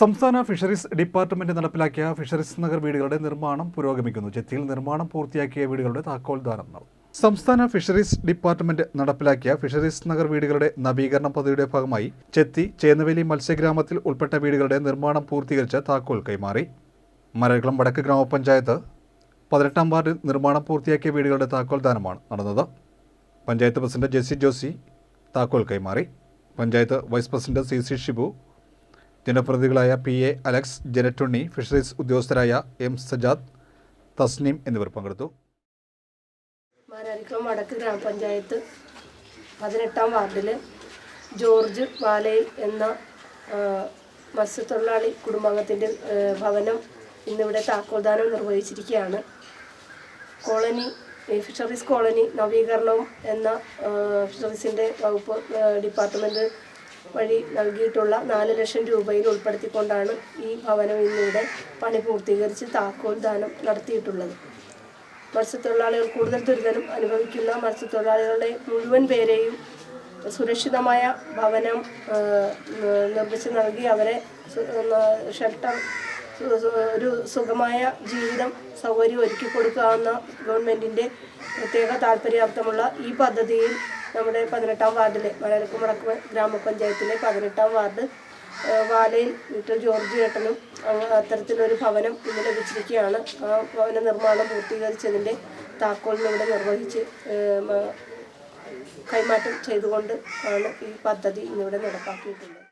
സംസ്ഥാന fisheries department നടപ്പിലാക്കിയ fisheries Nagar വീടുകളുടെ നിർമ്മാണം പുരോഗമിക്കുന്നു. ചെത്തിയിൽ നിർമ്മാണം പൂർത്തിയാക്കിയ വീടുകളുടെ താക്കോൽദാനം നടന്നു. സംസ്ഥാന ഫിഷറീസ് ഡിപ്പാർട്ട്മെന്റ് നടപ്പിലാക്കിയ ഫിഷറീസ് നഗർ വീടുകളുടെ നവീകരണ പദ്ധതിയുടെ ഭാഗമായി ചെത്തി ചേന്നവേലി മത്സ്യഗ്രാമത്തിൽ ഉൾപ്പെട്ട വീടുകളുടെ നിർമ്മാണം പൂർത്തീകരിച്ച് താക്കോൽ കൈമാറി. മരകുളം വടക്ക് ഗ്രാമപഞ്ചായത്ത് പതിനെട്ടാം വാർഡിൽ നിർമ്മാണം പൂർത്തിയാക്കിയ വീടുകളുടെ താക്കോൽദാനമാണ് നടന്നത്. പഞ്ചായത്ത് പ്രസിഡന്റ് ജെസി ജോസി താക്കോൽ കൈമാറി. Panchayat vice president C C Shibu ജനപ്രതിനിധികളായ P A Alex ജനറ്റുണ്ണി ഫിഷറീസ് ഉദ്യോഗസ്ഥരായ എം സജാദ് തസ്നീം എന്നിവർ പങ്കെടുത്തു. വടക്ക് ഗ്രാമപഞ്ചായത്ത് പതിനെട്ടാം വാർഡിൽ ജോർജ് വാലയിൽ എന്ന മത്സ്യത്തൊഴിലാളി കുടുംബാംഗത്തിന്റെ ഭവനം ഇന്നിവിടെ താക്കോൽദാനം നിർവഹിച്ചിരിക്കുകയാണ്. കോളനി ഫിഷറീസ് കോളനി നവീകരണവും എന്ന ഫിഷറീസിന്റെ വകുപ്പ് ഡിപ്പാർട്ട്മെന്റ് വഴി നൽകിയിട്ടുള്ള നാല് ലക്ഷം രൂപയിൽ ഉൾപ്പെടുത്തിക്കൊണ്ടാണ് ഈ ഭവനം ഇന്നിവിടെ പണി പൂർത്തീകരിച്ച് താക്കോൽ ദാനം നടത്തിയിട്ടുള്ളത്. മത്സ്യത്തൊഴിലാളികൾ കൂടുതൽ ദുരിതം അനുഭവിക്കുന്ന മത്സ്യത്തൊഴിലാളികളുടെ മുഴുവൻ പേരെയും സുരക്ഷിതമായ ഭവനം നിർമ്മിച്ച് നൽകി അവരെ ഷെൽട്ടർ ഒരു സുഖമായ ജീവിതം സൗകര്യം ഒരുക്കി കൊടുക്കാവുന്ന ഗവൺമെന്റിന്റെ പ്രത്യേക താല്പര്യാർത്ഥമുള്ള ഈ പദ്ധതിയിൽ നമ്മുടെ പതിനെട്ടാം വാർഡിലെ മലയാളക്കും വടക്ക് ഗ്രാമപഞ്ചായത്തിലെ പതിനെട്ടാം വാർഡ് വാലയിൽ വീട്ടിൽ ജോർജ് ഏട്ടനും അത്തരത്തിലൊരു ഭവനം ഇന്ന് ലഭിച്ചിരിക്കുകയാണ്. ആ ഭവന നിർമ്മാണം പൂർത്തീകരിച്ചതിന്റെ താക്കോൽ ഇവിടെ നിർവഹിച്ച് കൈമാറ്റം ചെയ്തുകൊണ്ട് ആണ് ഈ പദ്ധതി ഇന്നിവിടെ നടപ്പാക്കിയിട്ടുള്ളത്.